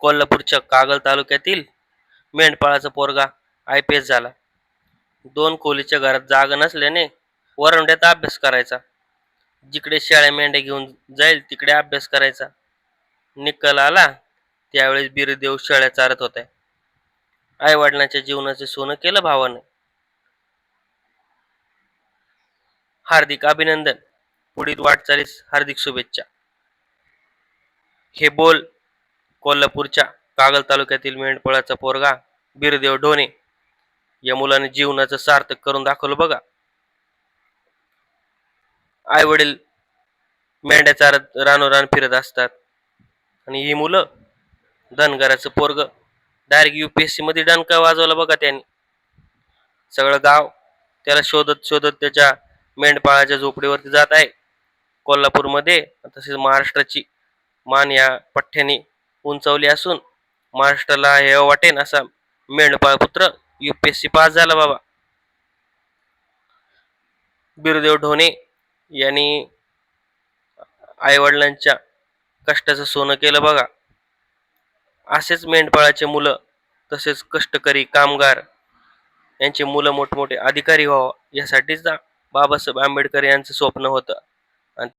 कोल्हापूरच्या कागल तालुक्यातील मेंढपाळाचा पोरगा आय पी एस झाला. दोन खोलीच्या घरात जागा नसल्याने वरंड्यात अभ्यास करायचा. जिकडे शेळ्या मेंढ्या घेऊन जाईल तिकडे अभ्यास करायचा. निकाल आला त्यावेळेस बिरदेव शेळ्या चारत होत्या आई वडिलांच्या जीवनाचे सोनं केलं भावाने. हार्दिक अभिनंदन. पुढील वाटचालीस हार्दिक शुभेच्छा. हे बोल कोल्हापूरच्या कागल तालुक्यातील मेंढपळाचा पोरगा बिरदेव ढोणे या मुलाने जीवनाचं सार्थक करून दाखवलं बघा. आई वडील मेंढ्या चारत रानोरान फिरत असतात. आणि ही मुलं धनगराचं पोरग. Direct U P S C मध्ये डणका वाजवला बघा त्यांनी. सगळं गाव त्याला शोधत शोधत त्याच्या मेंढपाळाच्या झोपडीवरती जात आहे. कोल्हापूरमध्ये तसेच महाराष्ट्राची मान या पठ्ठ्याने उंचावली असून महाराष्ट्राला हे वाटेन असा मेंढपाळ पुत्र युपीएससी पास झाला बाबा. बिरदेव ढोणे यांनी आईवडिलांच्या कष्टाचं सोनं केलं बघा. असेच मेंढपाळाचे मुलं तसेच कष्टकरी कामगार यांचे मुलं मोठमोठे अधिकारी व्हावं यासाठीच बाबासाहेब आंबेडकर यांचं स्वप्न होतं.